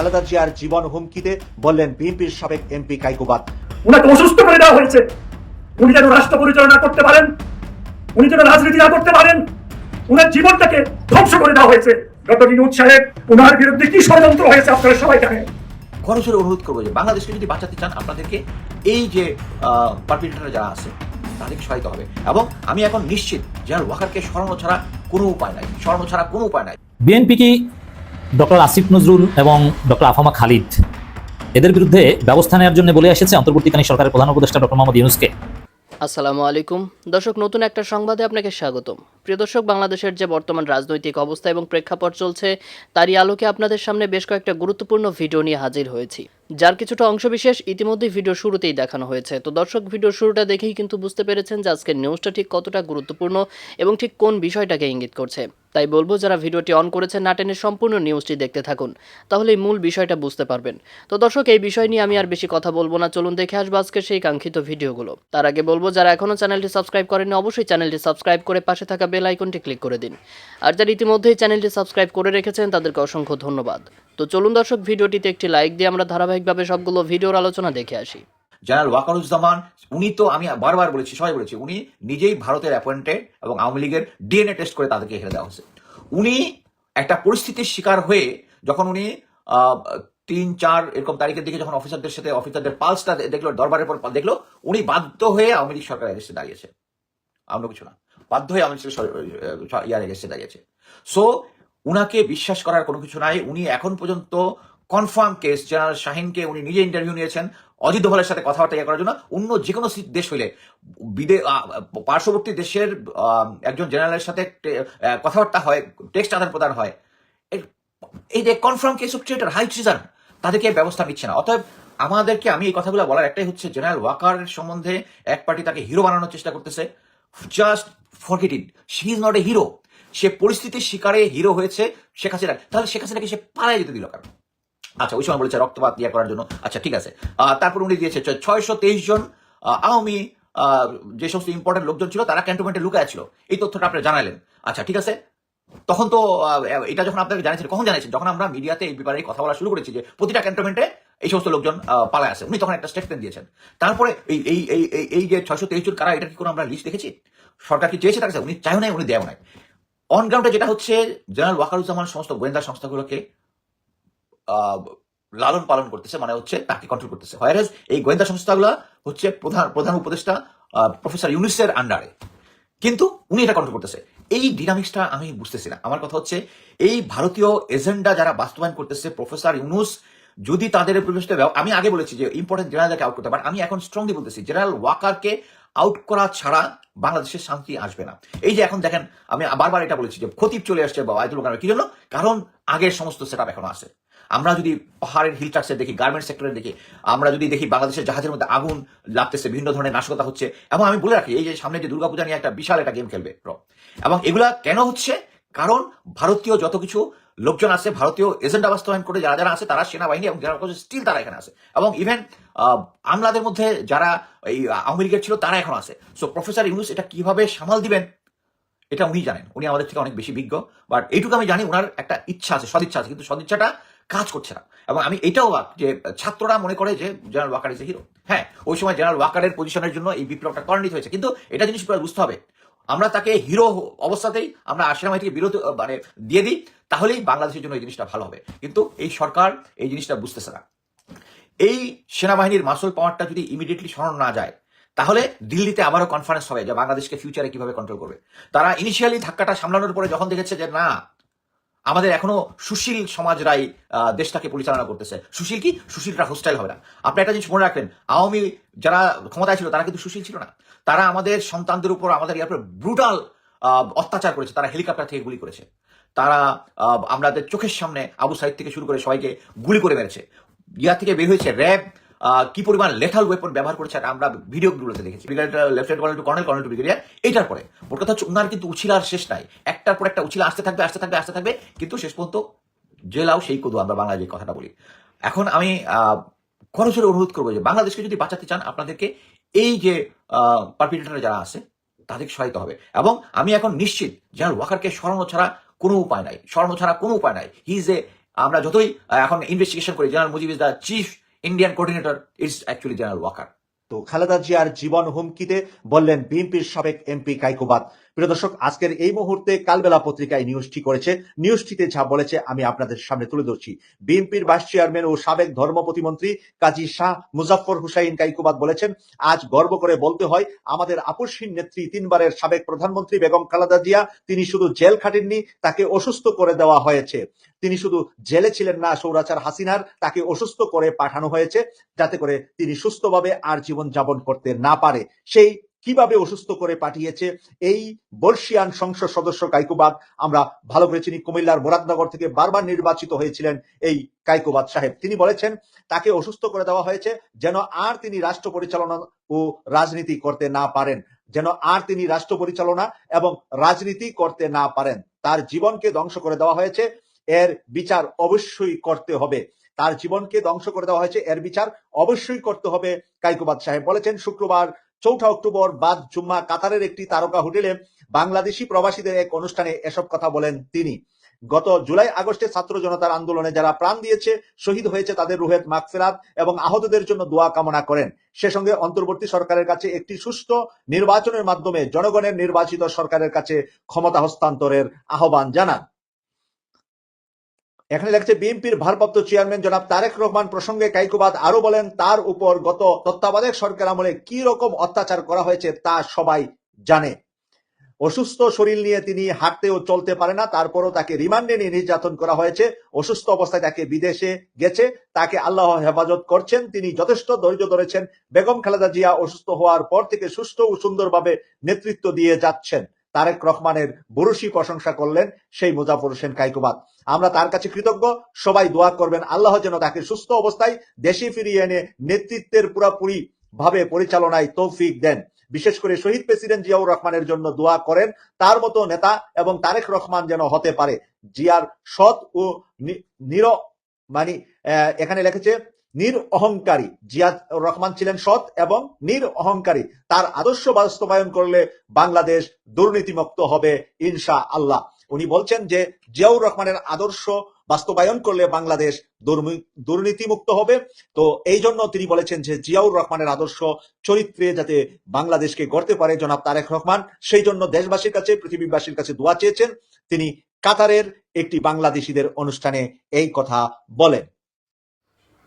খালেদা জিয়ার জীবন হুমকিতে বললেন বিএনপির সাবেক এমপি কাইকুবাদ উনাকে অসুস্থ করে দেওয়া হয়েছে। উনি যেন রাষ্ট্র পরিচালনা করতে পারেন উনি যেন রাজনীতি না করতে পারেন উনার জীবনটাকে ধ্বংস করে দেওয়া হয়েছে। ডক্টর বিনোদ সাহেব উনার বিরুদ্ধে কি ষড়যন্ত্র হয়েছে আপনারা সবাই জানেন। খরচের অনুরোধ করব যে বাংলাদেশকে যদি বাঁচাতে চান আপনাদেরকে এই যে পারপিটেটার যারা আছে তাদেরকে সহায়তা হবে। এবং আমি এখন নিশ্চিত জেনারেল ওয়াকারকে সরানো ছাড়া কোনো উপায় নাই সরানো ছাড়া কোনো উপায় নাই। বিএনপি কি ডক্টর আসিফ নজরুল এবং ডক্টর আফামা খালিদ। এদের বিরুদ্ধে ব্যবস্থা নেওয়ার জন্য বলে এসেছে অন্তর্বর্তীকালীন সরকারের প্রধান উপদেষ্টা ডক্টর মোহাম্মদ ইউনুসকে। আসসালামু আলাইকুম। দর্শক, নতুন একটা সংবাদে আপনাকে স্বাগতম। প্রিয় দর্শক, বাংলাদেশের যে বর্তমান রাজনৈতিক অবস্থা এবং প্রেক্ষাপট চলছে, তারই আলোকে আপনাদের সামনে বেশ কয়েকটা গুরুত্বপূর্ণ ভিডিও নিয়ে হাজির হয়েছি। যার কিছুটা অংশবিশেষ ইতিমধ্যে ভিডিও শুরুতেই দেখানো হয়েছে। তো দর্শক, ভিডিও শুরুটা দেখেই কিন্তু বুঝতে পেরেছেন যে আজকের নিউজটা ঠিক কতটা গুরুত্বপূর্ণ এবং ঠিক কোন বিষয়টাকে ইঙ্গিত করছে। তাই বলব, যারা ভিডিওটি অন করেছেন না টেনে সম্পূর্ণ নিউজটি দেখতে থাকুন। তাহলে মূল বিষয়টা বুঝতে পারবেন। তো দর্শক, এই বিষয় নিয়ে আমি আর বেশি কথা বলব না। চলুন দেখে আসব আজকে সেই কাঙ্ক্ষিত ভিডিওগুলো। তার আগে বলব, যারা এখনও চ্যানেলটি সাবস্ক্রাইব করেনি অবশ্যই চ্যানেলটি সাবস্ক্রাইব করে পাশে থাকা বেল আইকনটি ক্লিক করে দিন। আর যারা ইতিমধ্যেই চ্যানেলটি সাবস্ক্রাইব করে রেখেছেন, তাদেরকে অসংখ্য ধন্যবাদ। তো চলুন দর্শক, ভিডিওটিতে একটি লাইক দিয়ে আমরা ধারাবাহিকভাবে সবগুলো ভিডিওর আলোচনা দেখে আসি। জেনারেল ওয়াকারুজ্জামান উনি তো আমি বারবার বলেছি, সবাই বলেছি, উনি নিজেই ভারতের অ্যাপয়েন্টেড এবং আওয়ামী লীগের ডিএনএ টেস্ট করে তাদেরকে হেরে দেওয়া হয়েছে। উনি একটা পরিস্থিতির শিকার হয়ে যখন উনি তিন, চার এরকম তারিখের দিকে যখন অফিসারদের সাথে অফিসারদের পালসটা দেখল, দরবারের পর দেখল, উনি বাধ্য হয়ে আওয়ামী লীগ সরকার এগেস্টে দাঁড়িয়েছে। অন্য কিছু না। বাধ্য হয়ে আওয়ামী লীগ ইয়ার এগেস্টে দাঁড়িয়েছে। সো উনাকে বিশ্বাস করার কোনো কিছু নাই। উনি এখন পর্যন্ত কনফার্ম কেস জেনারেল শাহিনকে উনি নিজে ইন্টারভিউ নিয়েছেন। অজিত দোভালের সাথে কথাবার্তা ইয়ে করার জন্য অন্য যে কোনো দেশ হইলে, বিদে পার্শ্ববর্তী দেশের একজন জেনারেলের সাথে কথাবার্তা হয়, টেক্সট আদান প্রদান হয়। এই যে confirm case of traitor high treason তাদেরকে ব্যবস্থা নিচ্ছে না। অতএব আমাদেরকে আমি এই কথাগুলো বলার একটাই হচ্ছে জেনারেল ওয়াকার সম্বন্ধে এক পার্টি তাকে হিরো বানানোর চেষ্টা করতেছে। Just forget it she is not a hero সে পরিস্থিতির শিকারে হিরো হয়েছে শেখ হাসিনা। তাহলে শেখ হাসিনাকে সে পালায় যেতে দিল কেন? আচ্ছা ওই সময় বলেছে রক্তপাত ইয়ে করার জন্য। আচ্ছা ঠিক আছে। তারপর উনি দিয়েছে ছয়শো তেইশ জন আওয়ামী যে সমস্ত ইম্পর্টেন্ট লোকজন ছিল, তারা ক্যান্টনমেন্টে লুকায় ছিল। এই তথ্যটা আপনি জানালেন। আচ্ছা ঠিক আছে? তখন তো এটা যখন আপনাকে জানিয়েছেন কখন জানিয়েছেন? যখন আমরা মিডিয়াতে এই ব্যাপারে কথা বলা শুরু করেছি যে প্রতিটা ক্যান্টনমেন্টে এই সমস্ত লোকজন পালায় আছে উনি তখন একটা স্টেটমেন্ট দিয়েছেন। তারপরে এই এই এই, এই- যে ছয়শো তেইশ জন, কারা, এটা কি কোনো আমরা লিস্ট দেখেছি? সরকার কি চেয়েছে তার কাছে? উনি চাইও নাই, উনি দেয় নাই। অন গ্রাউন্ডে যেটা হচ্ছে, জেনারেল ওয়াকারুজ্জামান, সমস্ত গোয়েন্দা সংস্থাগুলোকে লালন পালন করতেছে মানে হচ্ছে তাকে কন্ট্রোল করতেছে। হোয়ারেজ এই গোয়েন্দা সংস্থাগুলো হচ্ছে প্রধান প্রধান উপদেষ্টা প্রফেসর ইউনুসের আন্ডারে কিন্তু উনি এটা কন্ট্রোল করতেছে। এই ডিনামিক্সটা আমি বুঝতেছি না। আমার কথা হচ্ছে, এই ভারতীয় এজেন্ডা যারা বাস্তবায়ন করতেছে প্রফেসর ইউনুস, যদি তাদের পরিবেশটা আমি আগে বলেছি যে ইম্পর্টেন্ট জেনারেলকে আউট করতে পারে আমি এখন স্ট্রংলি বলতেছি জেনারেল ওয়াকারকে আউট করা ছাড়া বাংলাদেশের শান্তি আসবে না। এই যে এখন দেখেন, আমি বারবার এটা বলেছি যে খতিব চলে আসছে বা আয়তুল কি জন্য? কারণ আগের সমস্ত সেট এখনও আছে। আমরা যদি পাহাড়ের হিল ট্রাক্সে দেখি গার্মেন্ট সেক্টরে দেখি, আমরা যদি দেখি বাংলাদেশের জাহাজের মধ্যে আগুন লাগতেছে বিভিন্ন ধরনের নাশকতা হচ্ছে, এবং আমি বলে রাখি, এই যে সামনে যে দুর্গাপূজা নিয়ে একটা বিশাল একটা গেম খেলবে এবং এগুলা কেন হচ্ছে? কারণ ভারতীয় যত কিছু লোকজন আছে, ভারতীয় এজেন্ডা বাস্তবায়ন করে যারা যারা আছে, তারা সেনাবাহিনী এবং যারা স্টিল তারা এখানে আছে। এবং ইভেন আমলাদের মধ্যে যারা এই আওয়ামী লীগের ছিল, তারা এখন আছে। সো প্রফেসর ইউনুস এটা কীভাবে সামাল দিবেন, এটা উনি জানেন। উনি আমাদের থেকে অনেক বেশি বিজ্ঞ বাট এইটুকু আমি জানি ওনার একটা ইচ্ছা আছে, সদিচ্ছা আছে। কিন্তু সদিচ্ছাটা কাজ করছে না। এবং আমি এটাও যে, ছাত্ররা মনে করে যে general Waker is a hero হ্যাঁ ওই সময় জেনারেল ওয়াকারের পজিশনের জন্য এই বিপ্লবটা ত্বরান্বিত হয়েছে। কিন্তু এটা জিনিস বুঝতে হবে। আমরা তাকে হিরো অবস্থাতেই আমরা সেনাবাহিনী থেকে বিরত মানে দিয়ে দিই, তাহলেই বাংলাদেশের জন্য এই জিনিসটা ভালো হবে। কিন্তু এই সরকার এই জিনিসটা বুঝতেছে না। এই সেনাবাহিনীর মাসুল পাওয়ারটা যদি ইমিডিয়েটলি সরানো না যায়, তাহলে দিল্লিতে আবারও কনফারেন্স হবে যে, বাংলাদেশকে ফিউচারে কীভাবে কন্ট্রোল করবে। তারা ইনিশিয়ালি ধাক্কাটা সামলানোর পরে যখন দেখেছে যে, না আমাদের এখনও সুশীল সমাজরাই দেশটাকে পরিচালনা করতেছে। সুশীল কি? সুশীলরা হোস্টাইল হবে না। আপনি একটা জিনিস মনে রাখবেন, আওয়ামী যারা ক্ষমতায় ছিল, তারা কিন্তু সুশীল ছিল না। তারা আমাদের সন্তানদের উপর, আমাদের ইয়ার উপর ব্রুটাল অত্যাচার করেছে। তারা হেলিকপ্টার থেকে গুলি করেছে। তারা আমাদের চোখের সামনে আবু সাইদ থেকে শুরু করে সবাইকে গুলি করে মেরেছে। ইয়া থেকে বের হয়েছে র্যাব কি পরিমাণ লেথাল ওয়েপন ব্যবহার করেছে আমরা ভিডিওগুলোতে দেখেছি। Lieutenant colonel to colonel colonel to brigadier এইটার পরে। ওর কথা হচ্ছে উনার কিন্তু উছিলার শেষ নাই। একটার পর একটা উছিলা আসতে থাকবে আসতে থাকবে আসতে থাকবে, কিন্তু শেষ পর্যন্ত জেলাও সেই কদু, আমরা বাংলায় যে কথাটা বলি। এখন আমি খরচের অনুরোধ করব যে বাংলাদেশকে যদি বাঁচাতে চান, আপনাদেরকে এই যে পারপিটেটার যারা আছে, তাদেরকে সহায়তা হবে। এবং আমি এখন নিশ্চিত, জেনারেল ওয়াকারকে সরানো ছাড়া কোনো উপায় নাই। সরানো ছাড়া কোনো উপায় নাই। হি ইজ এ আমরা যতই এখন ইনভেস্টিগেশন করি, general Mujib is the chief Indian coordinator it's actually general Waker তো খালেদা জিয়ার জীবন হুমকিতে বললেন বিএনপির সাবেক এমপি কাইকুবাদ প্রিয় দর্শক, আজকের এই মুহূর্তে কালবেলা পত্রিকায় নিউজটি করেছে। নিউজটিতে যা বলেছে আমি আপনাদের সামনে তুলে ধরছি। বিএনপির ভাইস চেয়ারম্যান ও সাবেক ধর্ম প্রতিমন্ত্রী কাজী শাহ মুজাফর হুসাইন কাইকুবাদ বলেছেন, আজ গর্ব করে বলতে হয়, আমাদের আপসহীন নেত্রী তিনবারের সাবেক প্রধানমন্ত্রী বেগম খালেদা জিয়া, তিনি শুধু জেল খাটেননি, তাকে অসুস্থ করে দেওয়া হয়েছে। তিনি শুধু জেলে ছিলেন না, সৌরাচার হাসিনার তাকে অসুস্থ করে পাঠানো হয়েছে, যাতে করে তিনি সুস্থভাবে আর জীবন যাপন করতে না পারে। সেই কীভাবে অসুস্থ করে পাঠিয়েছে? এই বর্ষিয়ান সংসদ সদস্য কাইকুবাদ আমরা ভালো করে চিনি। কুমিল্লার মুরাদনগর থেকে বারবার নির্বাচিত হয়েছিলেন এই কাইকুবাদ সাহেব। তিনি বলেছেন, তাকে অসুস্থ করে দেওয়া হয়েছে যেন আর তিনি রাষ্ট্র পরিচালনা ও রাজনীতি করতে না পারেন। যেন আর তিনি রাষ্ট্র পরিচালনা এবং রাজনীতি করতে না পারেন। তার জীবনকে ধ্বংস করে দেওয়া হয়েছে, এর বিচার অবশ্যই করতে হবে। তার জীবনকে ধ্বংস করে দেওয়া হয়েছে, এর বিচার অবশ্যই করতে হবে কাইকুবাদ সাহেব। বলেছেন, শুক্রবার চৌঠা অক্টোবর বাদ জুম্মা কাতারের একটি তারকা হোটেলে বাংলাদেশি প্রবাসীদের এক অনুষ্ঠানে এসব কথা বলেন তিনি। গত জুলাই আগস্টে ছাত্র জনতার আন্দোলনে যারা প্রাণ দিয়েছে, শহীদ হয়েছে তাদের রুহেত মাগফিরাত এবং আহতদের জন্য দোয়া কামনা করেন। সে সঙ্গে অন্তর্বর্তী সরকারের কাছে একটি সুষ্ঠু নির্বাচনের মাধ্যমে জনগণের নির্বাচিত সরকারের কাছে ক্ষমতা হস্তান্তরের আহ্বান জানান। এখানে লেখছে, বিএনপির ভারপ্রাপ্ত চেয়ারম্যান জনাব তারেক রহমান প্রসঙ্গে কাইকুবাদ আরও বলেন, তার উপর গত তত্ত্বাবধায়ক সরকার আমলে কি রকম অত্যাচার করা হয়েছে তা সবাই জানে। অসুস্থ শরীর নিয়ে তিনি হাঁটতে ও চলতে পারে না, তারপরও তাকে রিমান্ডে নিয়ে নির্যাতন করা হয়েছে। অসুস্থ অবস্থায় তাকে বিদেশে গেছে, তাকে আল্লাহ হেফাজত করছেন, তিনি যথেষ্ট ধৈর্য ধরেছেন। বেগম খালেদা জিয়া অসুস্থ হওয়ার পর থেকে সুস্থ ও সুন্দরভাবে নেতৃত্ব দিয়ে যাচ্ছেন। তারেক রহমানের বুরুষি প্রশংসা করলেন সেই মুজাফর হোসেন কাইকুবাদ। আমরা তার কাছে কৃতজ্ঞ, সবাই দোয়া করবেন, আল্লাহ যেন তাকে সুস্থ অবস্থায় দেশে ফিরিয়ে এনে নেতৃত্বের পুরাপুরি ভাবে পরিচালনায় তৌফিক দেন। বিশেষ করে শহীদ প্রেসিডেন্ট জিয়াউর রহমানের জন্য দোয়া করেন, তার মতো নেতা এবং তারেক রহমান যেন হতে পারে। জিয়ার সৎ ও নির মানে এখানে লিখেছে নির অহংকারী জিয়া রহমান ছিলেন সৎ এবং নির অহংকারী তার আদর্শ বাস্তবায়ন করলে বাংলাদেশ দুর্নীতিমুক্ত হবে ইনশা আল্লাহ উনি বলছেন যে, জিয়াউর রহমানের আদর্শ বাস্তবায়ন করলে বাংলাদেশ দুর্নীতিমুক্ত হবে। তো এই জন্য তিনি বলেছেন যে, জিয়াউর রহমানের আদর্শ চরিত্রে যাতে বাংলাদেশকে গড়তে পারে জনাব তারেক রহমান, সেই জন্য দেশবাসীর কাছে, পৃথিবীবাসীর কাছে দোয়া চেয়েছেন। তিনি কাতারের একটি বাংলাদেশিদের অনুষ্ঠানে এই কথা বলেন।